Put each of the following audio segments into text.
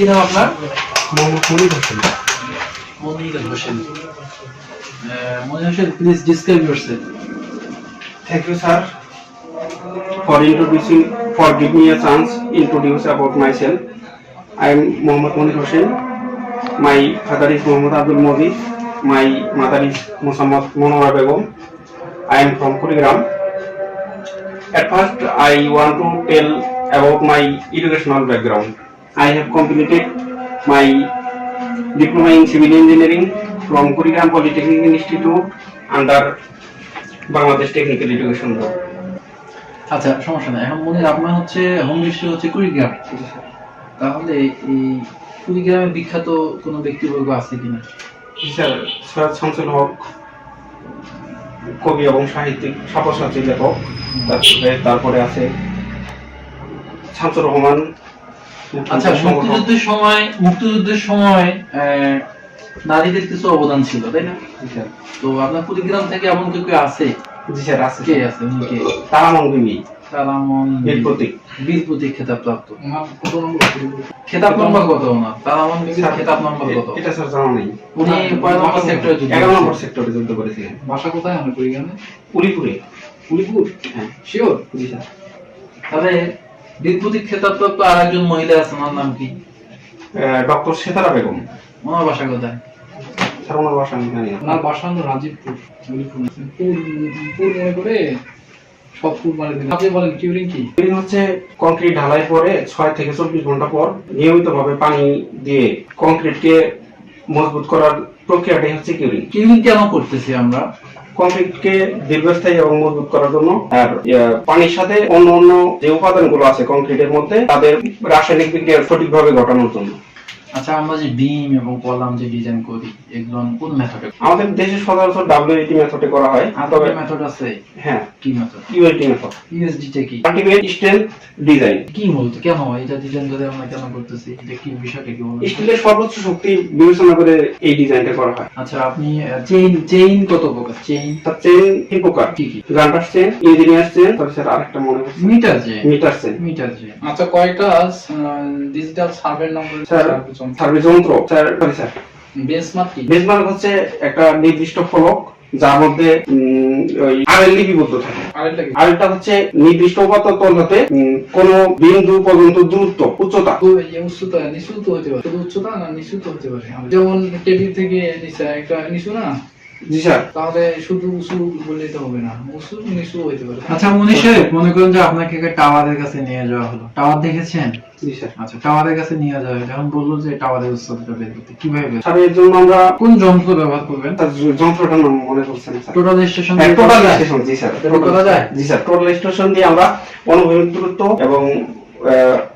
কি নাম আপনার Mohammad Monir Hossain Monir Hossain Monir Hossain please describe yourself Thank you, sir, for introducing, for giving me a chance introduce about myself. I am Mohammad Monir Hossain. My father is Mohammad Abdul Modi. My mother is Muhammad Monora Begum. I am from Kurigram. At first, I want to tell about my educational background. I have completed my diploma in civil engineering from Kurigram Polytechnic Institute under Bangladesh Technical Education Board. আচ্ছা সমস্যা নাই। এখন মনির আপনার হচ্ছে home district হচ্ছে কুড়িগ্রাম তাহলে এই কুড়িগ্রামে বিখ্যাত কোনো ব্যক্তিবর্গ আছে কিনা? স্যার। সৈয়দ শামসুল হক কবি এবং সাহিত্যিক ছাত্রছাত্রী লেখক তারপরে তারপরে আছে শামসুর রহমান আচ্ছা মুক্তিযুদ্ধের সময় মুক্তিযুদ্ধের সময় নারীদের কিছু অবদান ছিল তাই না? তো আপনার কুড়িগ্রাম থেকে এমন কেউ কেউ আছে? জি স্যার আছে। কে আছে? উনি কে? তারামন বিবি তারামন বীর প্রতীক। বীর প্রতীক খেতাব প্রাপ্ত খেতাব নম্বর কত ওনার? তারামন স্যার, খেতাব নম্বর কত? এটা স্যার জানা নেই। উনি কয় নম্বর সেক্টরে যুদ্ধ এগারো নম্বর সেক্টরে যুদ্ধ করেছিলেন। বাসা কোথায় আমরা কুড়িগ্রামে? উলিপুরে। উলিপুর? হ্যাঁ শিওর? জি স্যার। তাহলে আর একজন মহিলা আছে ওনার নাম কি? ডক্টর সেতারা বেগম। ওনার বাসা কোথায়? স্যার ওনার বাসা আমি জানি ওনার বাসা হলো রাজীবপুর পুর মনে করে সব পুর মারে দিন। আপনি বলেন কিউরিং কি? এটি হচ্ছে কংক্রিট ঢালাই পরে ছয় থেকে চব্বিশ ঘণ্টা পর নিয়মিতভাবে পানি দিয়ে কংক্রিটকে মজবুত করার প্রক্রিয়াটাই হচ্ছে কিউরিং কিলিং কেন করতেছি আমরা? কংক্রিটকে দীর্ঘস্থায়ী এবং মজবুত করার জন্য আর পানির সাথে অন্য অন্য যে উপাদানগুলো আছে কংক্রিটের মধ্যে, তাদের রাসায়নিক বিক্রিয়া সঠিকভাবে ঘটানোর জন্য। আচ্ছা আমরা যে ডিম এবং কলাম যে ডিজাইন করি এগুলো কোন মেথডে আমাদের দেশে সচরাচর ডাব্লিউএটি মেথডে করা হয়। তবে মেথড আছে? হ্যাঁ কি মেথড ইউএটি মেথড ইউএসডি টা কি? আলটিমেট স্ট্রেন্থ ডিজাইন কি মূলত কেন? এটা ডিজাইন করে আমরা কেন করতেছি? এটা কি বিষয়টা কি বলুন স্টিলের সর্বোচ্চ শক্তি বিবেচনা করে এই ডিজাইনটা করা হয়। আচ্ছা আপনি চেইন চেইন কত প্রকার? চেইন তার চেন তিন প্রকার। কি কি? গ্রান্টার চেন ইঞ্জিনিয়ার চেন তারপরে স্যার আরেকটা মনে হচ্ছে metre chain metre chain metre chain আচ্ছা কয়েকটা digital survey number sir service যন্ত্র সরি স্যার কি? বেসমার্ক হচ্ছে একটা নির্দিষ্ট ফলক যার মধ্যে আরএল লিপিবদ্ধ থাকে। আরেকটা হচ্ছে নির্দিষ্ট উপাত্ত তল হতে কোন বিন্দু পর্যন্ত দূরত্ব উচ্চতা। উচ্চতা নিচুত হতে পারে। উচ্চতা না নিচুত হতে পারে? যেমন টেবিল থেকে নিচে একটা নিচু না? জি স্যার। তাহলে শুধু উঁচু বললে তো হবে না। উঁচু নিচু হতে পারে। আচ্ছা মনীষ সাহেব মনে করেন যে আপনাকে একটা টাওয়ারের কাছে নিয়ে যাওয়া হলো। টাওয়ার দেখেছেন? জি স্যার। আচ্ছা টাওয়ারের কাছে নিয়ে যাওয়া হলো। এখন বলল যে টাওয়ারের উচ্চতাটা বের করতে। কীভাবে বের স্যার এর জন্য আমরা কোন যন্ত্র ব্যবহার করবেন? তার যন্ত্রটার নাম মনে পড়ছে না স্যার। টোটাল স্টেশন হ্যাঁ, টোটাল স্টেশন জি স্যার। করা যায়? জি স্যার। টোটাল স্টেশন দিয়ে আমরা অনুভূমিক দূরত্ব এবং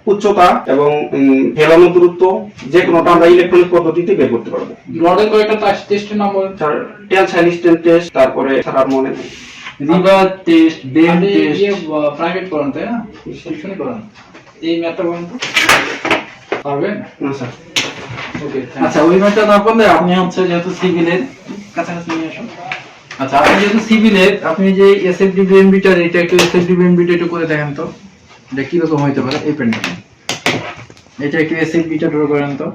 উচ্চতা এবং হেলানো দূরত্ব যে কোনোটা আমরা ইলেকট্রনিক পদ্ধতিতে বের করতে পারব। রডের কয়েকটা টেস্টের নম্বর স্যার টেস্ট তারপরে স্যার আর মনে রিভার টেস্ট আপনি টেস্ট প্রাইভেট করেন তাই না? টিউশনই করেন। এই ম্যাথটা করেন তো। পারবেন? না স্যার। আচ্ছা ওই ম্যাথটা না পারলে আপনি হচ্ছে যেহেতু সিভিলের কাছাকাছি নিয়ে আসুন। আচ্ছা আপনি যেহেতু সিভিলের আপনি যে এসএফডি বিএমবিটার এটা একটু এসএফডি বিএমবিটা একটু করে দেখেন তো। এটা কীরকম হইতে পারে? এই পেনটা এটা একটু এসএফডিটা ড্র করেন তো।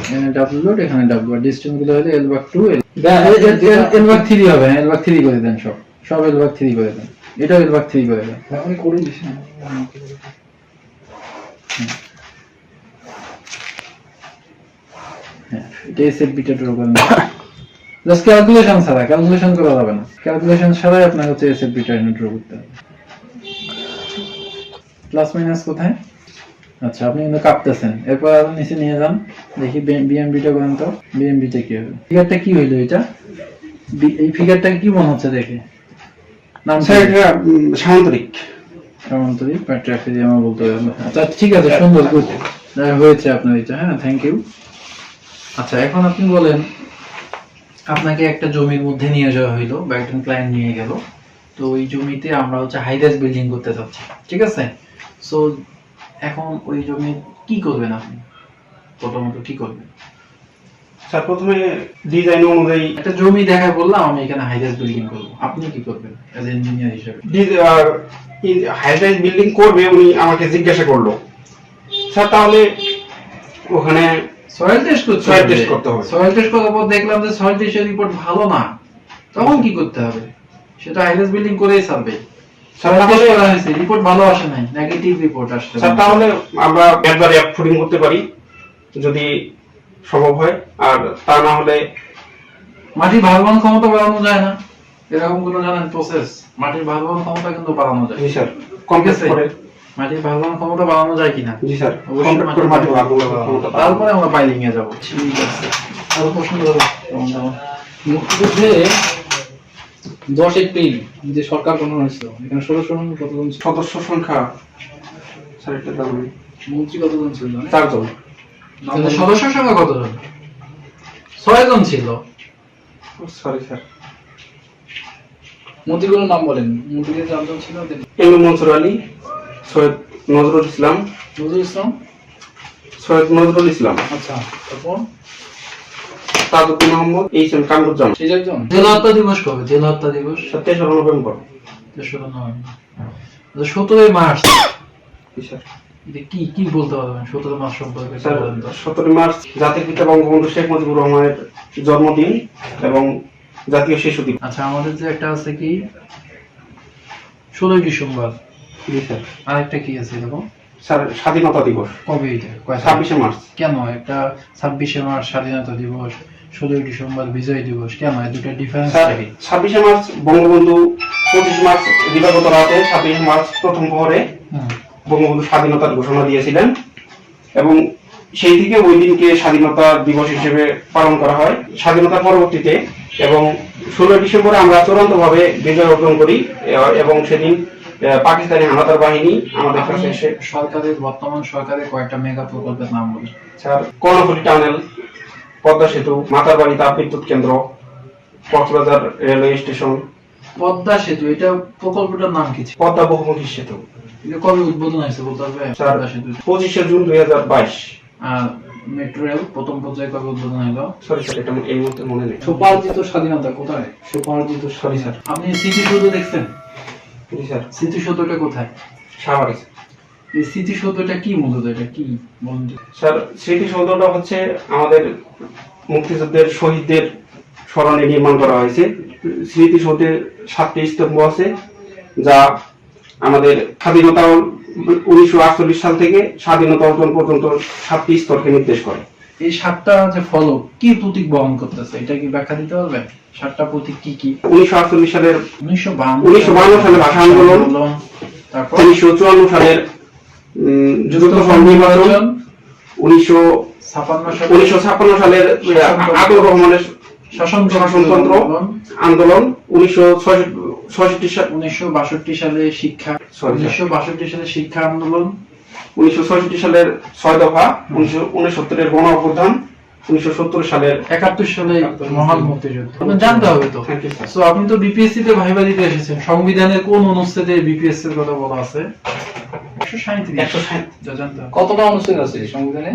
এখানে লোড এখানে আর হলে এল বাক টু এল এল বাক থ্রি হবে এল বাক থ্রি করে দেন সব। সব এল থ্রি করে দেন। এটাও এল বাক থ্রি করে দেন। এখনই করে দিস না এটা এসএফ বিটা ড্র করেন জাস্ট ক্যালকুলেশন ছাড়া ক্যালকুলেশন করা যাবে না। ক্যালকুলেশন ছাড়াই আপনার হচ্ছে এসএফ বিটা ড্র করতে হবে। প্লাস মাইনাস কোথায়? আচ্ছা আপনি কিন্তু কাঁপতেছেন। এরপর আরও নিচে নিয়ে যান। দেখি বিএমবিটা করেন তো। বিএমবিটা কি হবে? ফিগারটা কি হইল এটা? এই ফিগারটা কি মনে হচ্ছে দেখে? নাম স্যার এটা উম, সামান্তরিক। সামান্তরিক বা ট্র্যাপিজিয়ামা বলতে আচ্ছা ঠিক আছে সুন্দর গুড হয়েছে আপনার এটা হ্যাঁ থ্যাংক ইউ আচ্ছা এখন আপনি বলেন আপনাকে একটা জমির মধ্যে নিয়ে যাওয়া হইল বা একজন ক্লায়েন্ট নিয়ে গেল। তো ওই জমিতে আমরা হচ্ছে হাইরাইজ বিল্ডিং করতে চাচ্ছি ঠিক আছে? সো এখন ওই জমি কি করবেন আপনি? প্রথমত কি করবেন? স্যার প্রথমে ডিজাইন অনুযায়ী একটা জমি দেখা বললাম আমি এখানে হাইরাইজ বিল্ডিং করব। আপনি কি করবেন অ্যাজ ইঞ্জিনিয়ার হিসেবে? হাইরাইজ বিল্ডিং করবে উনি আমাকে জিজ্ঞাসা করল। স্যার তাহলে ওখানে সয়েল টেস্ট করতে Soil test করতে হবে। সয়েল টেস্ট করার পর দেখলাম যে সয়েল টেস্টের রিপোর্ট ভালো না। তখন কি করতে হবে? সেটা হাইরাইজ বিল্ডিং করেই সয়েল টেস্ট হয়েছে রিপোর্ট ভালো আসে নাই নেগেটিভ রিপোর্ট আসছে স্যার তাহলে আমরা একবার অ্যাপ ফুডিং করতে পারি যদি সম্ভব হয়। আর তা না হলে মাটির ভারবহন ক্ষমতা বাড়ানো যায় না। এরকম কোনো জানেন প্রসেস মাটির ভারবহন ক্ষমতা কিন্তু বাড়ানো যায়। স্যার। কমপ্লিট আছে? করে মাটির ভারবহন ক্ষমতা বাড়ানো যায় কিনা? জি স্যার অবশ্যই মাটি ক্ষমতা তারপরে আমরা পাইলিং এ যাব। ঠিক আছে। আরও প্রশ্ন করো? মুক্তিযুদ্ধে দশ এপ্রিল যে সরকার গঠন হয়েছিল এখানে সদস্য সংখ্যা কতজন সদস্য সংখ্যা স্যার এটা দাম মন্ত্রী কতজন ছিল? চারজন নাম সদস্য সংখ্যা কতজন? ছয় জন ছিল। Sorry sir. মন্ত্রীগুলোর নাম বলেন। মন্ত্রীদের চারজন ছিল দেন- এম এ মনসুর আলী সৈয়দ নজরুল ইসলাম। নজরুল ইসলাম? সৈয়দ নজরুল ইসলাম। আচ্ছা তারপর? Tajuddin Mohammad H M Kamaruzzaman. সেই চারজন জেলা হত্যা দিবস কবে? জেলা হত্যা দিবস তেসরা নভেম্বর। তেসরা নভেম্বর। সতেরোই মার্চ। কি কি বলতে পারবেন সতেরো মাস সম্পর্কে। সতেরোই মার্চ জাতির পিতা বঙ্গবন্ধু শেখ মুজিবুর রহমানের জন্মদিন এবং জাতীয় শিশু দিবস। আচ্ছা আমাদের যে একটা আছে কি? ষোলোই ডিসেম্বর। স্যার আরেকটা কি আছে এরকম? স্বাধীনতা দিবস। কবে এটা? ছাব্বিশে মার্চ। কেন ছাব্বিশে মার্চ স্বাধীনতা দিবস ষোলোই ডিসেম্বর বিজয় দিবস কেন এই দুটো ডিফারেন্স ছাব্বিশে মার্চ বঙ্গবন্ধু পঁচিশ মার্চ দিবাগত রাতে ছাব্বিশে মার্চ প্রথম প্রহরে বঙ্গবন্ধু স্বাধীনতার ঘোষণা দিয়েছিলেন। এবং সেই থেকে ওই দিনকে স্বাধীনতা দিবস হিসেবে পালন করা হয় স্বাধীনতার পরবর্তীতে। এবং ষোলোই ডিসেম্বরে আমরা চূড়ান্ত ভাবে বিজয় অর্জন করি এবং সেদিন পাকিস্তানি হানাদার বাহিনী আমাদের কাছে এসে সরকারের বর্তমান সরকারের কয়েকটা মেগা প্রকল্পের নাম বলেন। স্যার কর্ণফুলী টানেল পদ্মা সেতু মাতারবাড়ি তাপ বিদ্যুৎ কেন্দ্র কক্সবাজার রেলওয়ে স্টেশন। পদ্মা সেতু এটা প্রকল্পটার নাম কি পদ্মা বহুমুখী সেতু। এটা কবে উদ্বোধন হয়েছে বলতে পারবে পদ্মা সেতু। পঁচিশে জুন দুই হাজার বাইশ। আর মেট্রো রেল প্রথম পর্যায়ে কবে উদ্বোধন হলো? সরি স্যার এটা এই মুহূর্তে মনে নেই। সুপার্জিত স্বাধীনতা কোথায়? সুপার্জিত সরি স্যার আপনি স্মৃতিসৌধ দেখছেন? জি স্যার স্মৃতিসৌধটা কোথায়? সাভারে এই স্মৃতিসৌধটা কি মূলত? এটা কি বলুন স্যার স্মৃতিসৌধটা হচ্ছে আমাদের মুক্তিযুদ্ধের শহীদদের স্মরণে নির্মাণ করা হয়েছে। স্মৃতিসৌধে সাতটি স্তম্ভ আছে যা আমাদের স্বাধীনতা উনিশশো আটচল্লিশ সাল থেকে স্বাধীনতা অর্জন পর্যন্ত সাতটি স্তরকে নির্দেশ করে। এই সাতটা যে ফলক কি প্রতীক বহন করতেছে? এটা কি ব্যাখ্যা দিতে পারবেন? সাতটা প্রতীক কি কি? উনিশশো আটচল্লিশ সালের উনিশশো বাহান্ন 1952 সালে ভাষা আন্দোলন। তারপর উনিশশো চুয়ান্ন সালের যুদ্ধ নির্বাচন উনিশশো উনিশশো ছাপ্পান্ন সালের আবুর রহমানের শাসনতন্ত্র শাসনতন্ত্র আন্দোলন, আন্দোলন উনিশশো ছয়ষট্টি সাল উনিশশো বাষট্টি সালে শিক্ষা উনিশশো বাষট্টি সালে শিক্ষা আন্দোলন উনিশশো সালের ছয় দফা উনিশশো উনসত্তরের গণ অভ্যুত্থান উনিশশো সত্তর সালের একাত্তর সালে মহান মুক্তিযুদ্ধ। জানতে হবে তো। Thank you, sir. সো আপনি তো বিপিএসসি তে ভাইবা দিতে এসেছেন। সংবিধানের কোন অনুচ্ছেদে বিপিএসসি এর কথা বলা আছে? কতটা অনুচ্ছেদ আছে সংবিধানে?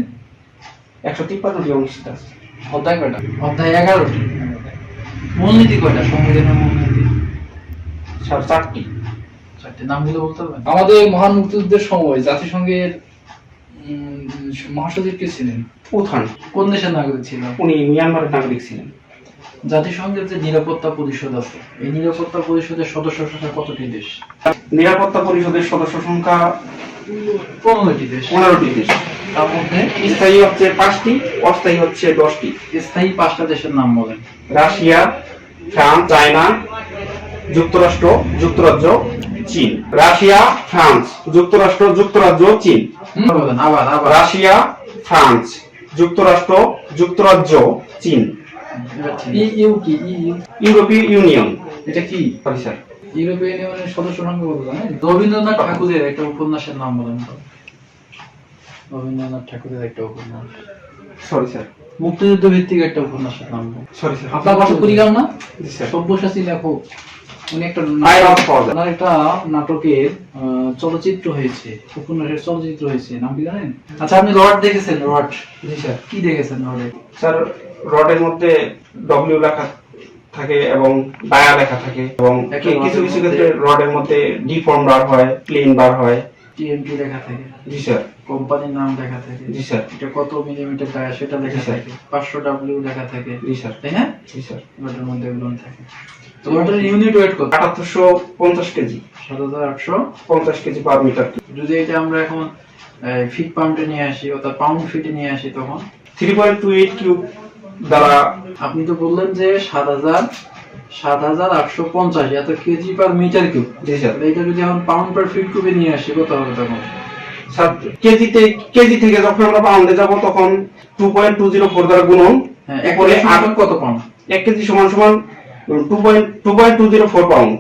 একশো তিপ্পান্নটি অনুষ্ঠিত আছে। অধ্যায় কয়টা? অধ্যায় এগারোটি। মূলনীতি কয়টা? সংবিধানের মূলনীতি। চারটি চারটি নামগুলো বলতে পারবেন আমাদের মহান মুক্তিযুদ্ধের সময় জাতিসংঘের মহাসচিব কে ছিলেন? উত্থান কোন দেশের নাগরিক ছিল উনি মিয়ানমারের নাগরিক ছিলেন। জাতিসংঘের যে নিরাপত্তা পরিষদ আছে এই নিরাপত্তা পরিষদের সদস্য সংখ্যা কতটি দেশ? নিরাপত্তা পরিষদের সদস্য সংখ্যা পনেরোটি দেশ। পনেরোটি দেশ। তার মধ্যে স্থায়ী হচ্ছে পাঁচটি অস্থায়ী হচ্ছে দশটি। স্থায়ী পাঁচটা দেশের নাম বলেন। রাশিয়া ফ্রান্স চায়না যুক্তরাষ্ট্র যুক্তরাজ্য চীন রাশিয়া ফ্রান্স যুক্তরাষ্ট্র যুক্তরাজ্য চীন। আবার আবার আবার। রাশিয়া ফ্রান্স যুক্তরাষ্ট্র যুক্তরাজ্য চীন। ইউ কি? ইউরোপীয় ইউনিয়ন। এটা কি? স্যার। ইউরোপিয়ান ইউনিয়নের সদস্য সংখ্যা কত জানেন? রবীন্দ্রনাথ ঠাকুরের একটা উপন্যাসের নাম বলেন রবীন্দ্রনাথ ঠাকুরের একটা উপন্যাস। Sorry sir. মুক্তিযুদ্ধ ভিত্তিক একটা উপন্যাসের নাম বলেন। Sorry sir. আপনার পাশে কুড়িগ্রাম না? সব্যসাচী লেখক। উনি একটা ওনার একটা নাটকের চলচ্চিত্র হয়েছে। উপন্যাসের চলচ্চিত্র হয়েছে। নাম কি জানেন? আচ্ছা আপনি রড দেখেছেন রড। জি স্যার। কি দেখেছেন রডে? স্যার রডের মধ্যে ডব্লিউ লেখা থাকে এবং ডায়া লেখা থাকে এবং কিছু কিছু ক্ষেত্রে রডের মধ্যে ডিফর্ম বার হয় প্লেন বার হয়। টিএমটি লেখা থাকে। জি স্যার। কোম্পানির নাম লেখা থাকে। জি স্যার। এটা কত মিলিমিটার টায়ার সেটা লেখা থাকে। পাঁচশো ডাব্লিউ লেখা থাকে। জি স্যার। তাই না? জি স্যার। ওটার মধ্যে এগুলো থাকে। তো ইউনিট ওয়েট কত? আটাত্তরশো পঞ্চাশ কেজি। সাত হাজার আটশো পঞ্চাশ কেজি পার মিটার যদি এটা আমরা এখন ফিট পাউন্ডে নিয়ে আসি অর্থাৎ পাউন্ড ফিটে নিয়ে আসি তখন? Three point two eight cube দ্বারা আপনি তো বললেন যে সাত হাজার সাত হাজার আটশো পঞ্চাশ এত কেজি পার মিটার কিউব জি স্যার। এটা যদি এখন পাউন্ড পার ফিট কিউবে নিয়ে আসি কত হবে তখন? কেজিতে কেজি থেকে যখন আমরা পাউন্ডে যাব তখন two point two zero four দ্বারা গুণন হ্যাঁ এক কত পাউন্ড এক কেজি সমান সমান two point two point two zero four pound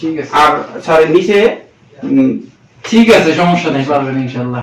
ঠিক আছে। আর স্যার নিচে ঠিক আছে সমস্যা নেই পারবেন ইনশাল্লাহ।